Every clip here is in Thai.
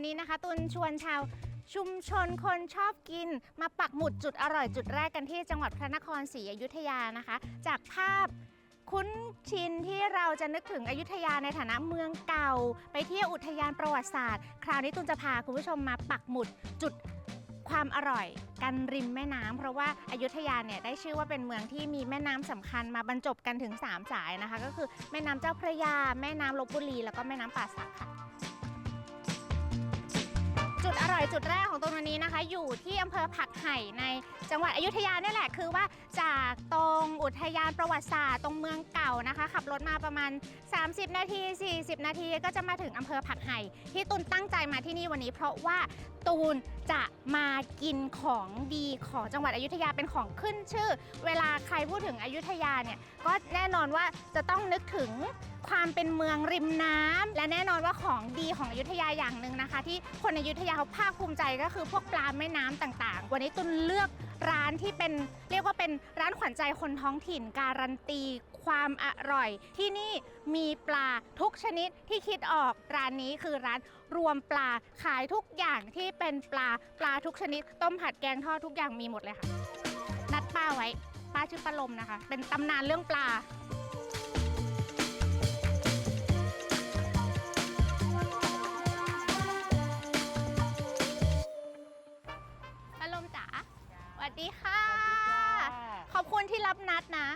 วันนี้นะคะ ตุนชวนชาวชุมชนคนชอบกิน มาปักหมุดจุดอร่อยจุดแรกกันที่จังหวัดพระนครศรีอยุธยานะคะ จากภาพคุ้นชินที่เราจะนึกถึงอยุธยาในฐานะเมืองเก่า ไปเที่ยวอุทยานประวัติศาสตร์ คราวนี้ตุนจะพาคุณผู้ชมมาปักหมุดจุดความอร่อยกันริมแม่น้ำเพราะว่าอายุทยาเนี่ยได้ชื่อว่าเป็นเมืองที่มีแม่น้ำสำคัญมาบรรจบกันถึง 3 สายนะคะ ก็คือแม่น้ำเจ้าพระยา แม่น้ำลบบุรีแล้วก็แม่น้ำป่าสักค่ะ จุดอร่อยจุดแรกของตรงนี้นะคะ อยู่ที่อำเภอผักไห่ในจังหวัดอยุธยาเนี่ยแหละคือว่าจากตรงอุทยานประวัติศาสตร์ตรงเมืองเก่านะคะ ขับรถมาประมาณ 30 นาที 40 นาที ก็จะมาถึงอำเภอผักไห่ที่ตุนตั้งใจมาที่นี่วันนี้ เพราะว่าตูนจะมากินของดีของจังหวัดอยุธยาเป็นของขึ้นชื่อ เวลาใครพูดถึงอยุธยาเนี่ยก็แน่นอนว่าจะต้องนึกถึง ความเป็นเมืองริมน้ำและแน่นอนว่าของดีของอยุธยาอย่างหนึ่งนะคะ ที่คนอยุธยาเขาภาคภูมิใจก็คือพวกปลาแม่น้ำต่างๆ วันนี้ตุนเลือกร้านที่เป็นเรียกว่าเป็นร้านขวัญใจคนท้องถิ่นการันตีความอร่อย ที่นี่มีปลาทุกชนิดที่คิดออกร้านนี้คือร้านรวมปลาขายทุกอย่างที่เป็นปลาปลาทุกชนิด ต้มผัดแกงทอดทุกอย่างมีหมดเลยค่ะ นัดป้าไว้ป้าชื่อป้าลมนะคะ เป็นตำนานเรื่องปลา ดีค่ะ ขอบคุณที่รับนัดนะ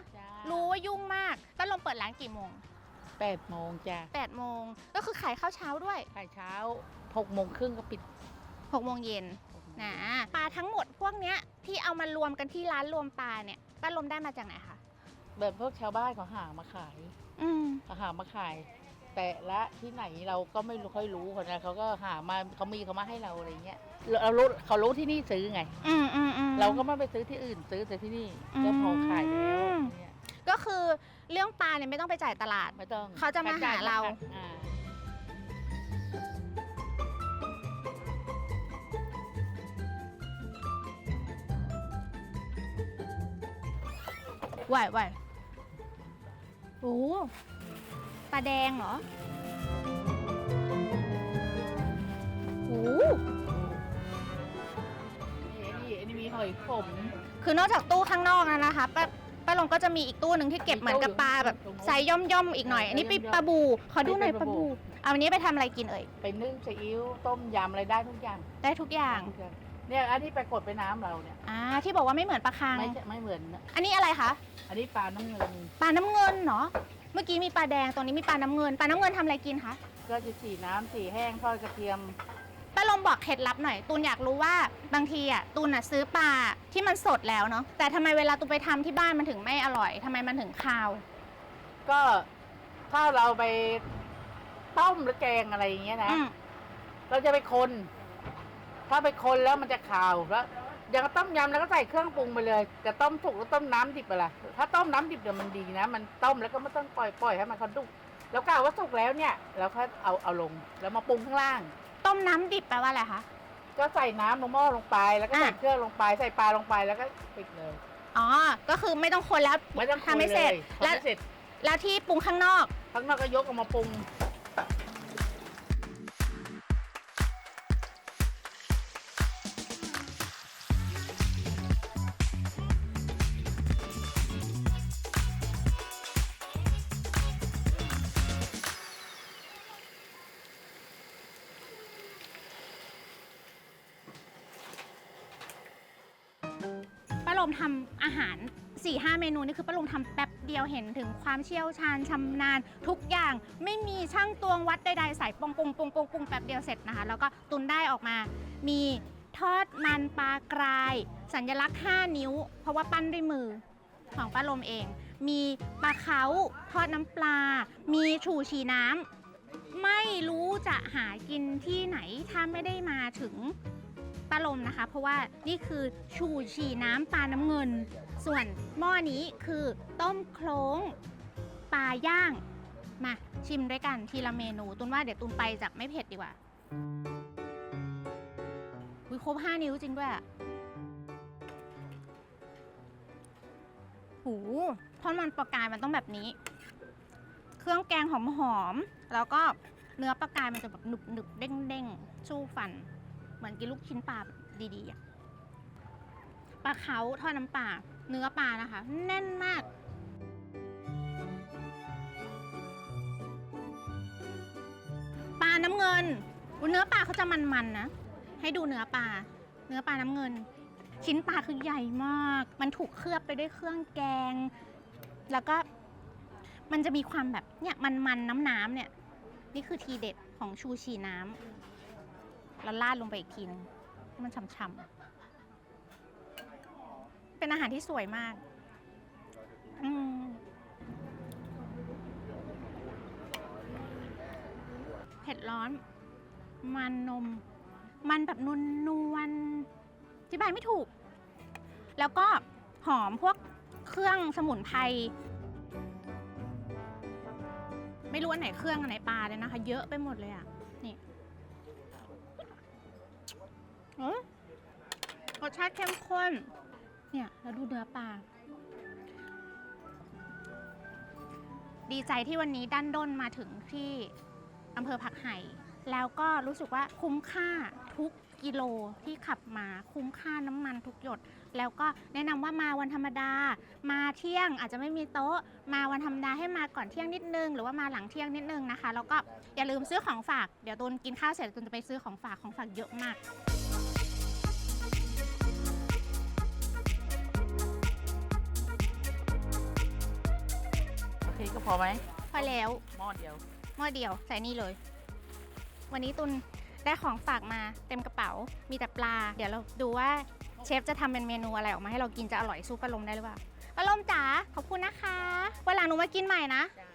รู้ว่ายุ่งมากป้าลมเปิดร้านกี่โมงแปดโมงจ้ะ8โมงก็คือขายข้าวเช้าด้วย ขายเช้าหกโมงครึ่งก็ปิด6โมงเย็นนะปลาทั้งหมดพวกเนี้ยที่เอามารวมกันที่ร้านรวมปลาเนี่ยป้าลมได้มาจากไหนคะแบบพวกชาวบ้านเขาหามาขาย อืมเขาหามาขาย แต่ละที่ไหนเราก็ไม่รู้ค่อยรู้คนนะเขาก็หามาเขามีเขามาให้เราอะไรเงี้ยเราเรารู้เขารู้ที่นี่ซื้อไง อืมอืมอืม เราก็ไม่ไปซื้อที่อื่นซื้อแต่ที่นี่ก็พอขายแล้วอืมเนี่ยก็คือเรื่องปลาเนี่ยไม่ต้องไปจ่ายตลาด ไม่ต้องเขาจะมาหาเรา อ่าไหวไหวโอ้ ปลาแดงเหรอโอ้นี่อันนี้มีหอยขม คือนอกจากตู้ข้างนอกแล้วนะคะป้าป้าลงก็จะมีอีกตู้หนึ่งที่เก็บเหมือนกับปลาแบบไซส์ย่อมย่อมๆอีกหน่อย อันนี้เป็นปลาบู ขอดูหน่อยปลาบู เอาอันนี้ไปทำอะไรกินเอ่ย ไปนึ่งซีอิ๊วต้มยำอะไรได้ทุกอย่างได้ทุกอย่าง ทุกอย่างเนี่ยอันนี้ไปกดไปน้ำเราเนี่ยอ่า ที่บอกว่าไม่เหมือนปลาคัง ไม่ใช่ไม่เหมือนนะอันนี้อะไรคะ อันนี้ปลาน้ำเงินปลาน้ำเงินเนาะ เมื่อกี้มีปลาแดงตรงนี้มีปลาน้ำเงินปลาน้ำเงินทำอะไรกินคะก็จะสีน้ำสีแห้งทอดกระเทียม ป้าลมบอกเคล็ดลับหน่อย ตูนอยากรู้ว่าบางทีอะตูนอะซื้อปลาที่มันสดแล้วเนาะแต่ทำไมเวลาตูนไปทำที่บ้านมันถึงไม่อร่อยทำไมมันถึงคาว ก็ถ้าเราไปต้มหรือแกงอะไรอย่างเงี้ยนะ อืมเราจะไปคน ถ้าไปคนแล้วมันจะขาวแล้ว อย่างต้มยำแล้วก็ใส่เครื่องปรุงไปเลยจะต้มสุกหรือต้มน้ำดิบอะไรถ้าต้มน้ำดิบเดี๋ยวมันดีนะ มันต้มแล้วก็ไม่ต้องปล่อยปล่อยให้มันเขาดุกแล้วกะว่าสุกแล้วเนี่ยเราก็เอาเอาลงแล้วมาปรุงข้างล่าง ต้มน้ำดิบแปลว่าอะไรคะ ก็ใส่น้ำลงหม้อลงไปแล้วก็ใส่อะ เครื่องลงไปใส่ปลาลงไปแล้วก็ปิดเลยอ๋อ ก็คือไม่ต้องคนแล้ว ไม่ต้องคนทำให้เสร็จลยแล้วทำให้เสร็จแล้วที่ปรุงข้างนอก ข้างนอกก็ยกออกมาปรุง ลมทำอาหาร4ี่ห้าเมนูนี่คือป้าลมทำแป๊บเดียวเห็นถึงความเชี่ยวชาญชำนาญทุกอย่างไม่มีช่างตวงวัดใดๆใส่ปงปงปงปงปงแป๊บเดียวเสร็จนะคะ แล้วก็ตุนได้ออกมา มีทอดมันปลากราย สัญลักษณ์ 5 นิ้ว เพราะว่าปั้นด้วยมือของป้าลมเอง มีปลาเขาทอดน้ำปลา มีฉู่ฉีน้ำ ไม่รู้จะหากินที่ไหนถ้าไม่ได้มาถึง ป้าลมนะคะ เพราะว่านี่คือชูฉี่น้ำปลาน้ำเงิน ส่วนหม้อนี้คือต้มโคลงปลาย่าง มาชิมด้วยกันทีละเมนูตุนว่าเดี๋ยวตุนไปจากไม่เผ็ดดีกว่าวิครบห้านิ้วจริงด้วยอะหูทอดมันปลากายมันต้องแบบนี้ เครื่องแกงหอมๆแล้วก็เนื้อปลากายมันจะแบบหนึบๆเด้งๆสู้ฟัน เหมือนกินลูกชิ้นปลาดีๆอะปลาเขาทอดน้ำปลาเนื้อปลานะคะ แน่นมาก ปลาน้ำเงินเนื้อปลาเขาจะมันๆนะ ให้ดูเนื้อปลา เนื้อปลาน้ำเงิน ชิ้นปลาคือใหญ่มาก มันถูกเคลือบไปด้วยเครื่องแกง แล้วก็มันจะมีความแบบเนี่ยมันๆน้ำๆเนี่ย นี่คือทีเด็ดของชูชีน้ำ แล้วราดลงไปอีกทีนึงให้มันฉ่ำๆเป็นอาหารที่สวยมาก อืมเผ็ดร้อน มันนม มันแบบนวลนวลๆอธิบายไม่ถูก แล้วก็หอมพวกเครื่องสมุนไพรไม่รู้อันไหนเครื่องอันไหนปลาเลยนะคะ เยอะไปหมดเลยอะ นี่ เอ้ยรสชาติเข้มข้น เนี่ย แล้วดูเนื้อปลา ดีใจที่วันนี้ดันด้นมาถึงที่อำเภอผักไห่ แล้วก็รู้สึกว่าคุ้มค่าทุกกิโลที่ขับมาคุ้มค่าน้ำมันทุกหยด แล้วก็แนะนำว่ามาวันธรรมดา มาเที่ยงอาจจะไม่มีโต๊ะ มาวันธรรมดาให้มาก่อนเที่ยงนิดนึง หรือว่ามาหลังเที่ยงนิดนึงนะคะ แล้วก็อย่าลืมซื้อของฝาก เดี๋ยวตูนกินข้าวเสร็จตูนจะไปซื้อของฝากของฝากเยอะมาก คก็พอไหมพอแล้วหม้อเดียว หม้อเดียวใส่นี่เลย วันนี้ตุนได้ของฝากมาเต็มกระเป๋ามีแต่ปลา เดี๋ยวเราดูว่าเชฟจะทำเป็นเมนูอะไรออกมาให้เรากินจะอร่อยสู้ปลาลมได้หรือเปล่าปลาลมจ๋าขอบคุณนะคะวันหลังหนูมากินใหม่นะจ้า